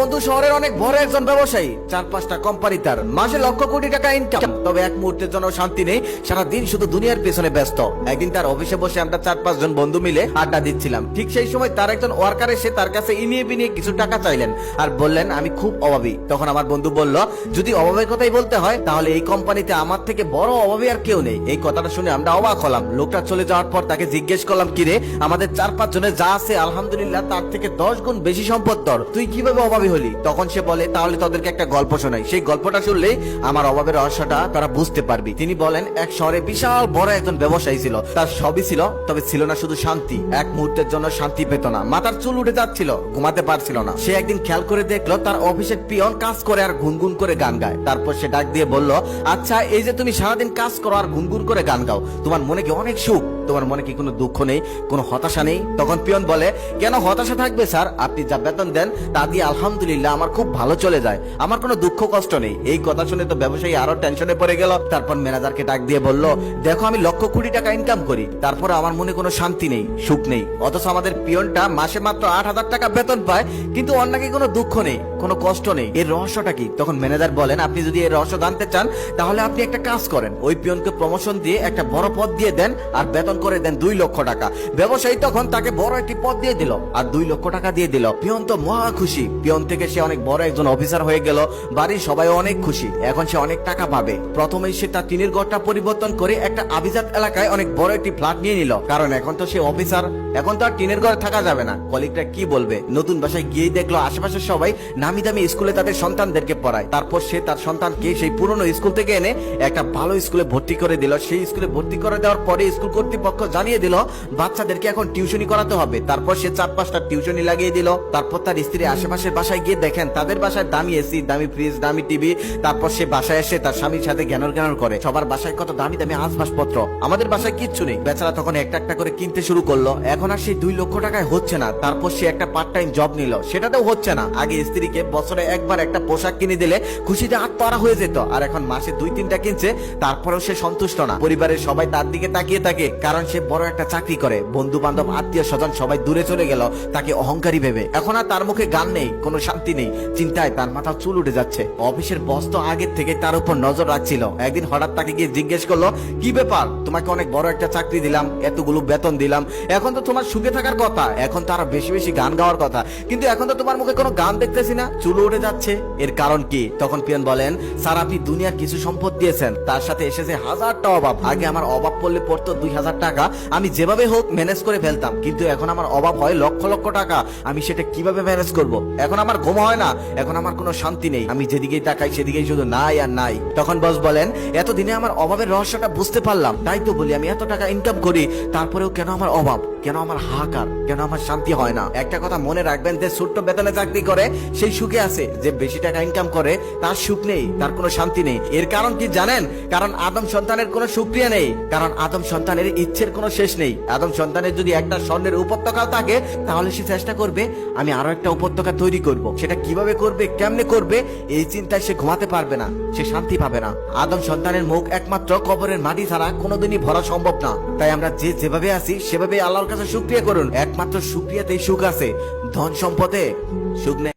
বন্ধু, শহরের অনেক বড় একজন ব্যবসায়ী। চার পাঁচটা কোম্পানি তার। মাসে লক্ষ কোটি টাকা ইনকাম তবে এক মুহূর্তের জন্য শান্তি নেই। সারা দিন শুধু দুনিয়ার পেছনে ব্যস্ত। একদিন তার অফিসে বসে আমরা চার পাঁচ জন বন্ধু মিলে আড্ডা দিচ্ছিলাম। ঠিক সেই সময় তার একজন ওয়ার্কার এসে তার কাছে ইনিয়ে বিনিয়ে কিছু টাকা চাইলেন আর বললেন, আমি খুব অভাবী। তখন আমার বন্ধু বলল, যদি অভাবের কথাই বলতে হয়, তাহলে এই কোম্পানিতে আমার থেকে বড় অভাবী আর কেউ নেই। এই কথাটা শুনে আমরা অবাক হলাম। লোকটা চলে যাওয়ার পর তাকে জিজ্ঞেস করলাম কিরে আমাদের চার পাঁচ জনের যা আছে, আলহামদুলিল্লাহ, তার থেকে দশ গুণ বেশি সম্পদ তুই কীভাবে অভাবী হলি। তখন সে বলে, তাহলে তোদেরকে একটা গল্প শোনাই। সেই গল্পটা শুনলেই আমার অভাবের রহস্যটা তারা বুঝতে পারবি। তিনি বলেন, এক শহরে বিশাল বড় একজন ব্যবসায়ী ছিল। তার সবই ছিল, তবে ছিল না শুধু শান্তি। এক মুহূর্তের জন্য শান্তি পেত না। মাথার চুল উঠে যাচ্ছিল, ঘুমাতে পারছিল না। সে একদিন খেয়াল করে দেখল, তার অফিসের পিয়ন কাজ করে আর গুনগুন করে গান গায়। তারপর সে ডাক দিয়ে বলল আচ্ছা এই যে তুমি সারাদিন কাজ করো আর গুনগুন করে গান গাও, তোমার মনে কি অনেক সুখ? তোমার মনে কি কোনো দুঃখ নেই? কোনো হতাশা নেই? তখন পিয়ন বলে, কেন হতাশা থাকবে, স্যার? আপনি যা বেতন দেন, তা দিয়ে আলহামদুলিল্লাহ আমার খুব ভালো চলে যায়। আমার কোনো দুঃখ কষ্ট নেই। এই কথা শুনে তো ব্যবসায়ী আরও টেনশনে পড়ে গেল। তারপর ম্যানেজারকে ডাক দিয়ে বলল, দেখো, আমি লক্ষ কোটি টাকা ইনকাম করি। তারপর আমার মনে কোনো শান্তি নেই, সুখ নেই। অথচ আমাদের পিয়নটা মাসে মাত্র আট হাজার টাকা বেতন পায়, কিন্তু নাকি কোনো দুঃখ নেই, কোনো কষ্ট নেই। এর রহস্যটা কি? তখন ম্যানেজার বলেন, আপনি যদি এর রহস্য জানতে চান, তাহলে আপনি একটা কাজ করেন। ওই পিয়নকে প্রমোশন দিয়ে একটা বড় পদ দিয়ে দেন, আর বেতন করে দেন দুই লক্ষ টাকা। ব্যবসায়ী তখন তাকে বড় একটি পদ দিয়ে দিল, আর দুই লক্ষ টাকা দিয়ে দিল। পিয়ন তো মহা খুশি। পিয়ন থেকে সে অনেক বড় একজন অফিসার হয়ে গেল, বাড়ির সবাই অনেক খুশি। এখন সে অনেক টাকা পাবে। প্রথমেই সে তার টিনের ঘরটা পরিবর্তন করে একটা আভিজাত এলাকায় অনেক বড় একটি ফ্ল্যাট নিয়ে নিল। কারণ এখন তো সে অফিসার, এখন তো আর টিনের ঘরে থাকা যাবে না। কলিগরা কি বলবে? নতুন বাসায় গিয়েই দেখল আশেপাশে সবাই নামি দামি স্কুলে তাদের সন্তানদেরকে পড়ায়। তারপর সে তার সন্তানকে সেই পুরনো স্কুল থেকে এনে একটা ভালো স্কুলে ভর্তি করে দিল। সেই স্কুলে ভর্তি করে দেওয়ার পরে স্কুল কর্তৃপক্ষ জানিয়ে দিল, বাচ্চাদেরকে এখন টিউশনি করাতে হবে। তারপর সে চার পাঁচটা টিউশনি লাগিয়ে দিল। তারপর তার স্ত্রী আশেপাশের বাসায় গিয়ে দেখেন, তাদের বাসায় দামি এসি, দামি ফ্রিজ দামি টিভি তারপর সে বাসায় এসে তার স্বামীর সাথে জ্ঞানর জ্ঞানর করে। সবার বাসায় কত দামি দামি আসবাসপত্র। আমাদের বাসায় কিচ্ছু নেই। বেচারা তখন একটা একটা করে কিনতে শুরু করল। এখন আর সেই দুই লক্ষ টাকায় হচ্ছে না। তারপর সে একটা পার্ট টাইম জব নিল। সেটাতেও হচ্ছে না। আগে স্ত্রীকে বছরে একবার একটা পোশাক কিনে দিলে খুশিতে আত্মহারা হয়ে যেত। আর এখন মাসে দুই তিনটা কিনছে, তারপরেও সে সন্তুষ্ট না। পরিবারের সবাই তার দিকে তাকিয়ে থাকে, কারণ সে বড় একটা চাকরি করে। বন্ধু বান্ধব আত্মীয় স্বজন সবাই দূরে চলে গেল, তাকে অহংকারী ভেবে। এখন আর তার মুখে গান নেই। কোনো শান্তি নেই। চিন্তায় তার মাথা চুল উঠে যাচ্ছে। অফিসের বস তো আগের থেকে তার উপর নজর রাখছিল। একদিন হঠাৎ তাকে গিয়ে জিজ্ঞেস করল, কি ব্যাপার? তোমাকে অনেক বড় একটা চাকরি দিলাম, এতগুলো বেতন দিলাম। এখন তো তোমার সুখে থাকার কথা। এখন তো আরও বেশি বেশি গান গাওয়ার কথা। কিন্তু এখন তো তোমার মুখে কোনো গান দেখতেছি না। চুল উঠে যাচ্ছে। এর কারণ কি? তখন পিয়ন বলেন, স্যার, আপনি দুনিয়ার কিছু সম্পদ দিয়েছেন। তার সাথে এসেছে হাজারটা অভাব। আগে আমার অভাব পড়লে পড়তো দুই হাজার টাকা। আমি যেভাবে হোক ম্যানেজ করে ফেলতাম। কিন্তু এখন আমার অভাব হয় লক্ষ লক্ষ টাকা। আমি সেটা কীভাবে ম্যানেজ করব? এখন আমার ঘুম হয় না। এখন আমার কোনো শান্তি নেই। আমি যেদিকেই তাকাই, সেদিকেই শুধু নাই আর নাই। তখন বস বলেন, এতদিনে আমার অভাবের রহস্যটা বুঝতে পারলাম। তাই তো বলি, আমি এত টাকা ইনকাম করি, তারপরেও কেন আমার অভাব? কেন আমার হাহাকার? কেন আমার শান্তি হয় না? একটা কথা মনে রাখবেন যে ছোট্ট বেতনে চাকরি করে, সেই সুখে আছে। যে বেশি টাকা ইনকাম করে, তার সুখ নেই, তার কোনো শান্তি নেই। এর কারণ কি জানেন? কারণ আদম সন্তানের কোনো সুক্রিয়া নেই। কারণ আদম সন্তানের ইচ্ছের কোনো শেষ নেই। আদম সন্তানের যদি একটা স্বর্ণের উপত্যকাও থাকে, তাহলে সে চেষ্টা করবে, আমি আরও একটা উপত্যকা তৈরি করব। সেটা কীভাবে করবে, কেমনে করবে, এই চিন্তায় সে ঘুমাতে পারবে না, সে শান্তি পাবে না। আদম সন্তানের মুখ একমাত্র কবরের মাটি ছাড়া কোনোদিনই ভরা সম্ভব না। তাই আমরা যে যেভাবে আছি সেভাবে আল্লাহর কাছে শুক্রিয়া করুন। একমাত্র সুক্রিয়াতেই সুখ আছে। ধন সম্পদে সুখ নেই।